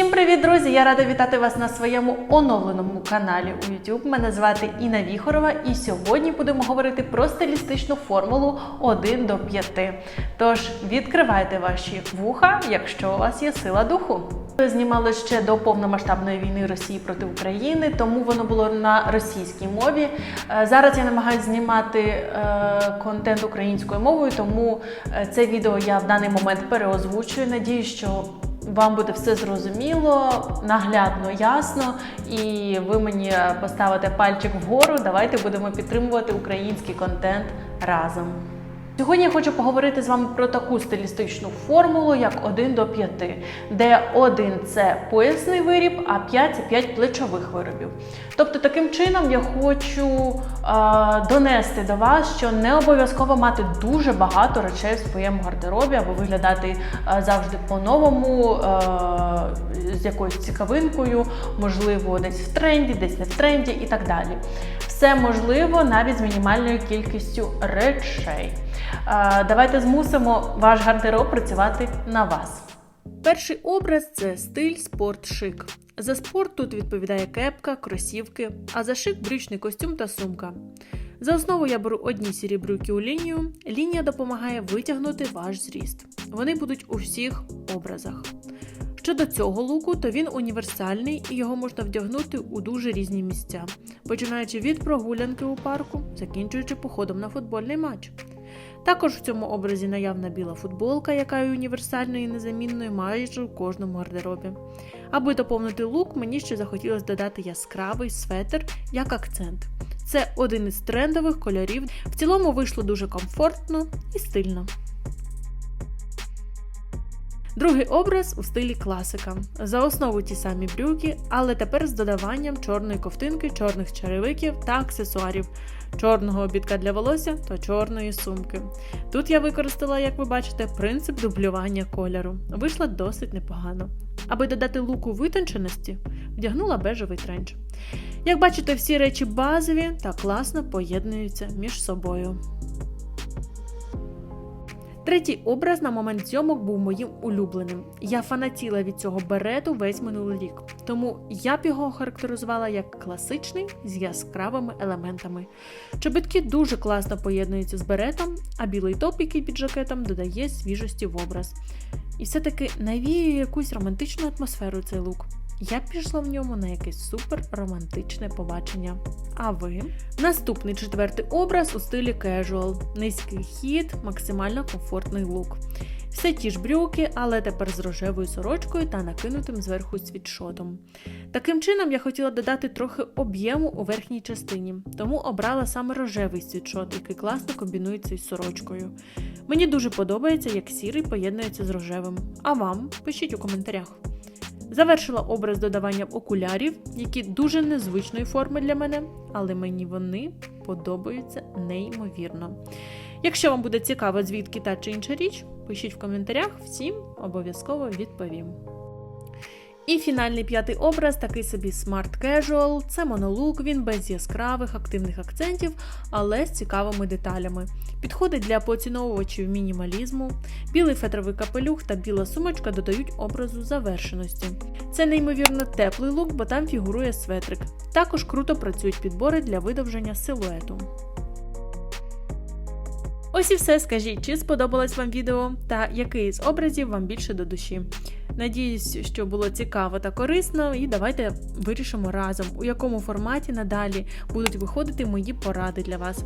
Всім привіт, друзі! Я рада вітати вас на своєму оновленому каналі у YouTube. Мене звати Інна Віхорова, і сьогодні будемо говорити про стилістичну формулу 1 до 5. Тож відкривайте ваші вуха, якщо у вас є сила духу. Знімали ще до повномасштабної війни Росії проти України, тому воно було на російській мові. Е, Зараз я намагаюся знімати е, контент українською мовою, тому е, це відео я в даний момент переозвучую. Надію, що вам буде все зрозуміло, наглядно, ясно, і ви мені поставите пальчик вгору. Давайте будемо підтримувати український контент разом. Сьогодні я хочу поговорити з вами про таку стилістичну формулу, як 1 до 5, де 1 це поясний виріб, а 5 це 5 плечових виробів. Тобто, таким чином я хочу е, донести до вас, що не обов'язково мати дуже багато речей в своєму гардеробі або виглядати е, завжди по-новому, е, з якоюсь цікавинкою, можливо, десь в тренді, десь не в тренді і так далі. Все можливо навіть з мінімальною кількістю речей. Давайте змусимо ваш гардероб працювати на вас. Перший образ це стиль спорт-шик. За спорт тут відповідає кепка, кросівки, а за шик брючний костюм та сумка. За основу я беру одні сірі брюки у лінію. Лінія допомагає витягнути ваш зріст. Вони будуть у всіх образах. Щодо цього луку, то він універсальний і його можна вдягнути у дуже різні місця, починаючи від прогулянки у парку, закінчуючи походом на футбольний матч. Також в цьому образі наявна біла футболка, яка є універсальною і незамінною майже у кожному гардеробі. Аби доповнити лук, мені ще захотілося додати яскравий светр як акцент. Це один із трендових кольорів. В цілому вийшло дуже комфортно і стильно. Другий образ у стилі класика. За основу ті самі брюки, але тепер з додаванням чорної ковтинки, чорних черевиків та аксесуарів, чорного обідка для волосся та чорної сумки. Тут я використала, як ви бачите, принцип дублювання кольору. Вийшло досить непогано. Аби додати луку витонченості, вдягнула бежевий тренч. Як бачите, всі речі базові та класно поєднуються між собою. Третій образ на момент зйомок був моїм улюбленим. Я фанатіла від цього берету весь минулий рік, тому я б його охарактеризувала як класичний з яскравими елементами. Чобітки дуже класно поєднуються з беретом, а білий топ, який під жакетом, додає свіжості в образ. І все-таки навіює якусь романтичну атмосферу цей лук. Я пішла в ньому на якесь супер романтичне побачення. А ви? Наступний четвертий образ у стилі casual. Низький хід, максимально комфортний лук. Все ті ж брюки, але тепер з рожевою сорочкою та накинутим зверху світшотом. Таким чином я хотіла додати трохи об'єму у верхній частині, тому обрала саме рожевий світшот, який класно комбінується із сорочкою. Мені дуже подобається, як сірий поєднується з рожевим. А вам пишіть у коментарях. Завершила образ додаванням окулярів, які дуже незвичної форми для мене, але мені вони подобаються неймовірно. Якщо вам буде цікаво, звідки та чи інша річ, пишіть в коментарях, всім обов'язково відповім. І фінальний п'ятий образ такий собі Smart Casual. Це монолук, він без яскравих активних акцентів, але з цікавими деталями. Підходить для поціновувачів мінімалізму. Білий фетровий капелюх та біла сумочка додають образу завершеності. Це неймовірно теплий лук, бо там фігурує светрик. Також круто працюють підбори для видовження силуету. Ось і все. Скажіть, чи сподобалось вам відео та який з образів вам більше до душі. Надіюсь, що було цікаво та корисно, і давайте вирішимо разом, у якому форматі надалі будуть виходити мої поради для вас.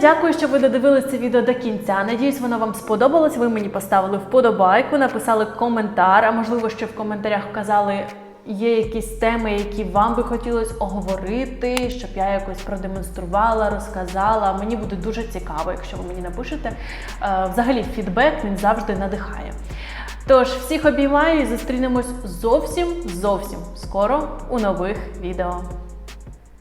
Дякую, що ви додивилися це відео до кінця. Надіюсь, воно вам сподобалось. Ви мені поставили вподобайку, написали коментар, а можливо, ще в коментарях вказали. Є якісь теми, які вам би хотілося оговорити, щоб я якось продемонструвала, розказала. Мені буде дуже цікаво, якщо ви мені напишете. Е, Взагалі, фідбек він завжди надихає. Тож, всіх обіймаю і зустрінемось зовсім зовсім скоро у нових відео.